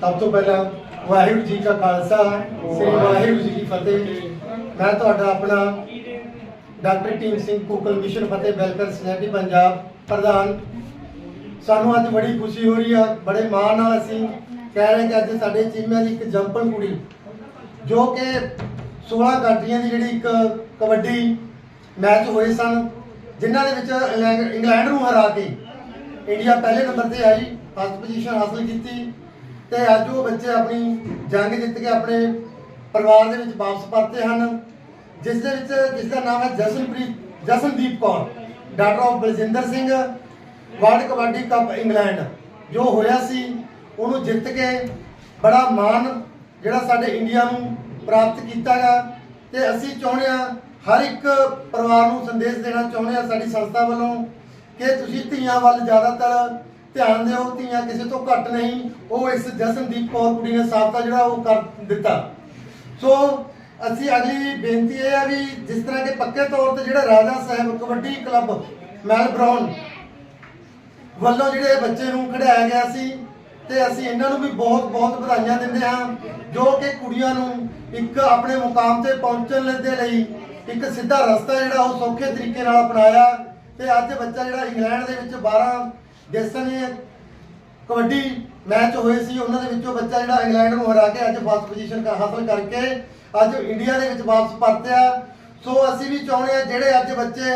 ਸਭ ਤੋਂ ਪਹਿਲਾਂ ਵਾਹਿਗੁਰੂ ਜੀ ਕਾ ਖਾਲਸਾ, ਸ੍ਰੀ ਵਾਹਿਗੁਰੂ ਜੀ ਕੀ ਫਤਿਹ। ਮੈਂ ਤੁਹਾਡਾ ਆਪਣਾ doctor team Singh ਕੁਕਲ mission Fateh welfare society Punjab ਪ੍ਰਧਾਨ। ਸਾਨੂੰ ਅੱਜ ਬੜੀ ਖੁਸ਼ੀ ਹੋ ਰਹੀ ਆ, ਬੜੇ ਮਾਣ ਨਾਲ ਅਸੀਂ ਕਹਿ ਰਹੇ ਕਿ ਅੱਜ ਸਾਡੇ ਚੀਮਿਆਂ ਦੀ ਇੱਕ ਜੰਪਲ ਕੁੜੀ, ਜੋ ਕਿ 16 ਕੰਟਰੀਆਂ ਦੀ ਜਿਹੜੀ ਇੱਕ ਕਬੱਡੀ ਮੈਚ ਹੋਏ ਸਨ, ਜਿਨ੍ਹਾਂ ਦੇ ਵਿੱਚ ਇੰਗਲੈਂਡ ਇੰਗਲੈਂਡ ਨੂੰ ਹਰਾ ਕੇ ਇੰਡੀਆ ਪਹਿਲੇ ਨੰਬਰ ਤੇ ਆਈ, ਫਸਟ ਪੋਜੀਸ਼ਨ ਹਾਸਲ ਕੀਤੀ। ਤੇ ਅੱਜ ਉਹ ਬੱਚੇ ਆਪਣੀ ਜੰਗ ਜਿੱਤ ਕੇ ਆਪਣੇ ਪਰਿਵਾਰ ਦੇ ਵਿੱਚ ਵਾਪਸ ਪਰਤੇ ਹਨ, ਜਿਸ ਦੇ ਵਿੱਚ, ਜਿਸ ਦਾ ਨਾਮ ਹੈ Jasanpreet, Jasandeep Kaur doctor of Baljinder Singh, world kabaddi cup England, ਜੋ ਹੋਇਆ ਸੀ, ਉਹਨੂੰ ਜਿੱਤ ਕੇ ਬੜਾ ਮਾਣ ਜਿਹੜਾ ਸਾਡੇ ਇੰਡੀਆ ਨੂੰ ਪ੍ਰਾਪਤ ਕੀਤਾਗਾ ਤੇ ਅਸੀਂ ਚਾਹੁੰਦੇ ਹਾਂ, ਹਰ ਇੱਕ ਪਰਿਵਾਰ ਨੂੰ ਸੰਦੇਸ਼ ਦੇਣਾ ਚਾਹੁੰਦੇ ਹਾਂ ਸਾਡੀ ਸੰਸਥਾ ਵੱਲੋਂ ਕਿ ਤੁਸੀਂ ਧੀਆਂ ਵੱਲ ਜ਼ਿਆਦਾਤਰ ਧਿਆਨ ਦਿਓ, ਧੀਆਂ ਕਿਸੇ ਤੋਂ ਘੱਟ ਨਹੀਂ। ਉਹ ਇਸ ਜਸਨਦੀਪ ਕੌਰ ਕੁੜੀ ਨੇ ਸਾਬਤਾ ਜਿਹੜਾ ਉਹ ਕਰ ਦਿੱਤਾ। ਸੋ ਅਸੀਂ ਅਗਲੀ ਬੇਨਤੀ ਇਹ ਹੈ ਵੀ ਜਿਸ ਤਰ੍ਹਾਂ ਕਿ ਪੱਕੇ ਤੌਰ ਤੇ ਜਿਹੜਾ ਰਾਜਾ ਸਾਹਿਬ ਕਬੱਡੀ ਕਲੱਬ ਮੈਲਬੌਰਨ ਵੱਲੋਂ ਜਿਹੜੇ ਬੱਚੇ ਨੂੰ ਖਿਡਾਇਆ ਗਿਆ ਸੀ ਤੇ ਅਸੀਂ ਇਹਨਾਂ ਨੂੰ ਵੀ ਬਹੁਤ ਬਹੁਤ ਵਧਾਈਆਂ ਦਿੰਦੇ ਹਾਂ, ਜੋ ਕਿ ਕੁੜੀਆਂ ਨੂੰ ਇੱਕ ਆਪਣੇ ਮੁਕਾਮ ਤੇ ਪਹੁੰਚਣ ਦੇ ਲਈ ਇੱਕ ਸਿੱਧਾ ਰਸਤਾ ਜਿਹੜਾ ਉਹ ਸੌਖੇ ਤਰੀਕੇ ਨਾਲ ਅਪਣਾਇਆ ਤੇ ਅੱਜ ਬੱਚਾ ਜਿਹੜਾ ਇੰਗਲੈਂਡ ਦੇ ਵਿੱਚ 12 ਜਿਸ ਦੇ ਕਬੱਡੀ ਮੈਚ ਹੋਏ ਸੀ, ਉਹਨਾਂ ਦੇ ਵਿੱਚੋਂ ਬੱਚਾ ਜਿਹੜਾ ਇੰਗਲੈਂਡ ਨੂੰ ਹਰਾ ਕੇ ਅੱਜ ਫਸਟ ਪੋਜੀਸ਼ਨ ਹਾਸਲ ਕਰਕੇ ਅੱਜ ਇੰਡੀਆ ਦੇ ਵਿੱਚ ਵਾਪਸ ਪਰਤਿਆ। ਸੋ ਅਸੀਂ ਵੀ ਚਾਹੁੰਦੇ ਹਾਂ ਜਿਹੜੇ ਅੱਜ ਬੱਚੇ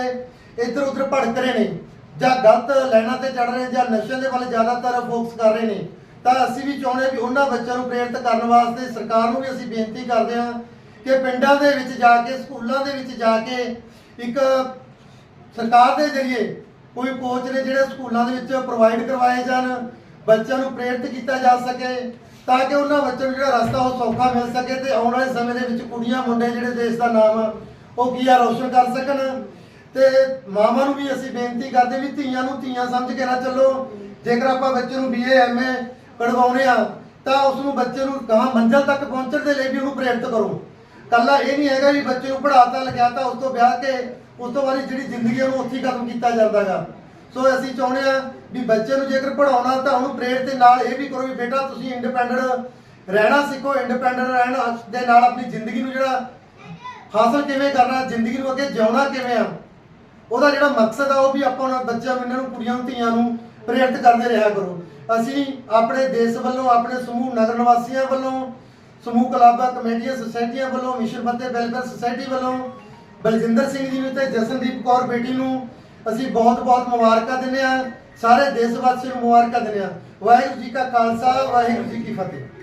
ਇੱਧਰ ਉੱਧਰ ਭੜਕ ਰਹੇ ਨੇ, ਜਾਂ ਗਲਤ ਲਾਈਨਾਂ ਤੇ ਚੜ ਰਹੇ ਜਾਂ ਨਸ਼ਿਆਂ ਦੇ ਵੱਲ ਜ਼ਿਆਦਾਤਰ ਫੋਕਸ ਕਰ ਰਹੇ ਨੇ, ਤਾਂ ਅਸੀਂ ਵੀ ਚਾਹੁੰਦੇ ਹਾਂ ਵੀ ਉਹਨਾਂ ਬੱਚਿਆਂ ਨੂੰ ਪ੍ਰੇਰਿਤ ਕਰਨ ਵਾਸਤੇ ਸਰਕਾਰ ਨੂੰ ਵੀ ਅਸੀਂ ਬੇਨਤੀ ਕਰਦੇ ਹਾਂ ਕਿ ਪਿੰਡਾਂ ਦੇ ਵਿੱਚ ਜਾ ਕੇ, ਸਕੂਲਾਂ ਦੇ ਵਿੱਚ ਜਾ ਕੇ ਇੱਕ ਸਰਕਾਰ ਦੇ ਜ਼ਰੀਏ ਕੋਈ ਕੋਚ ਨੇ ਜਿਹੜੇ ਸਕੂਲਾਂ ਦੇ ਵਿੱਚ ਪ੍ਰੋਵਾਈਡ ਕਰਵਾਏ ਜਾਣ ਬੱਚਿਆਂ ਨੂੰ ਪ੍ਰੇਰਿਤ ਕੀਤਾ ਜਾ ਸਕੇ ਤਾਂ ਕਿ ਉਹਨਾਂ ਬੱਚਿਆਂ ਨੂੰ ਜਿਹੜਾ ਰਸਤਾ ਉਹ ਸੌਖਾ ਮਿਲ ਸਕੇ ਤੇ ਆਉਣ ਵਾਲੇ ਸਮੇਂ ਦੇ ਵਿੱਚ ਕੁੜੀਆਂ ਮੁੰਡੇ ਜਿਹੜੇ ਦੇਸ਼ ਦਾ ਨਾਮ ਆ, ਉਹ ਕੀ ਆ ਰੌਸ਼ਨ ਕਰ ਸਕਣ। ਤੇ ਮਾਵਾਂ ਨੂੰ ਵੀ ਅਸੀਂ ਬੇਨਤੀ ਕਰਦੇ ਵੀ ਧੀਆਂ ਨੂੰ ਧੀਆਂ ਸਮਝ ਕੇ ਨਾ ਚੱਲੋ। ਜੇਕਰ ਆਪਾਂ ਬੱਚੇ ਨੂੰ ਬੀਏ ਐਮਏ ਪੜਵਾਉਣੇ ਆ ਤਾਂ ਉਸ ਨੂੰ ਬੱਚੇ ਨੂੰ ਕਹਾਂ ਮੰਜ਼ਲ ਤੱਕ ਪਹੁੰਚਣ ਦੇ ਲਈ ਵੀ ਉਹਨੂੰ ਪ੍ਰੇਰਿਤ ਕਰੋ। ਕੱਲਾ ਇਹ ਨਹੀਂ ਹੈਗਾ ਵੀ ਬੱਚੇ ਨੂੰ ਪੜਾਤਾ ਲਿਖਾਤਾ ਉਸ ਤੋਂ ਵਿਆਹ ਕੇ ਉਸ ਤੋਂ ਬਾਅਦ ਜਿਹੜੀ ਜ਼ਿੰਦਗੀ ਉਹਨੂੰ ਉੱਥੇ ਹੀ ਖਤਮ ਕੀਤਾ ਜਾਂਦਾਗਾ। ਸੋ ਅਸੀਂ ਚਾਹੁੰਦੇ ਆ ਵੀ ਬੱਚੇ ਨੂੰ ਜੇਕਰ ਪੜਾਉਣਾ ਤਾਂ ਉਹਨੂੰ ਪ੍ਰੇਰਿਤ ਦੇ ਨਾਲ ਇਹ ਵੀ ਕਰੋ ਵੀ ਬੇਟਾ ਤੁਸੀਂ ਇੰਡੀਪੈਂਡੈਂਟ ਰਹਿਣਾ ਸਿੱਖੋ ਇੰਡੀਪੈਂਡੈਂਟ ਰਹਿਣ ਦੇ ਨਾਲ ਆਪਣੀ ਜ਼ਿੰਦਗੀ ਨੂੰ ਜਿਹੜਾ ਹਾਸਲ ਕਿਵੇਂ ਕਰਨਾ, ਜ਼ਿੰਦਗੀ ਨੂੰ ਅੱਗੇ ਜਿਉਣਾ ਕਿਵੇਂ ਆ, ਉਹਦਾ ਜਿਹੜਾ ਮਕਸਦ ਆ, ਉਹ ਵੀ ਆਪਾਂ ਉਹਨਾਂ ਬੱਚਿਆਂ ਨੂੰ, ਇਹਨਾਂ ਨੂੰ, ਕੁੜੀਆਂ ਨੂੰ, ਧੀਆਂ ਨੂੰ ਪ੍ਰੇਰਿਤ ਕਰਦੇ ਰਿਹਾ ਕਰੋ। ਅਸੀਂ ਆਪਣੇ ਦੇਸ਼ ਵੱਲੋਂ, ਆਪਣੇ ਸਮੂਹ ਨਗਰ ਨਿਵਾਸੀਆਂ ਵੱਲੋਂ, ਸਮੂਹ ਕਲੱਬਾਂ, ਕਮੇਟੀਆਂ, ਸੁਸਾਇਟੀਆਂ ਵੱਲੋਂ, ਮਿਸ਼ਨ ਫਤਿਹ, ਵੈਲਫੇਅਰ ਸੁਸਾਇਟੀ ਵੱਲੋਂ ਬਲਜਿੰਦਰ ਸਿੰਘ ਜੀ ਨੂੰ ਤੇ ਜਸਨਦੀਪ ਕੌਰ ਬੇਟੀ ਨੂੰ ਅਸੀਂ ਬਹੁਤ ਬਹੁਤ ਮੁਬਾਰਕਾਂ ਦਿੰਦੇ ਹਾਂ। ਸਾਰੇ ਦੇਸ਼ ਵਾਸੀਆਂ ਨੂੰ ਮੁਬਾਰਕਾਂ ਦਿੰਦੇ ਹਾਂ। ਵਾਹਿਗੁਰੂ ਜੀ ਕਾ ਖਾਲਸਾ, ਵਾਹਿਗੁਰੂ ਜੀ ਕੀ ਫਤਿਹ।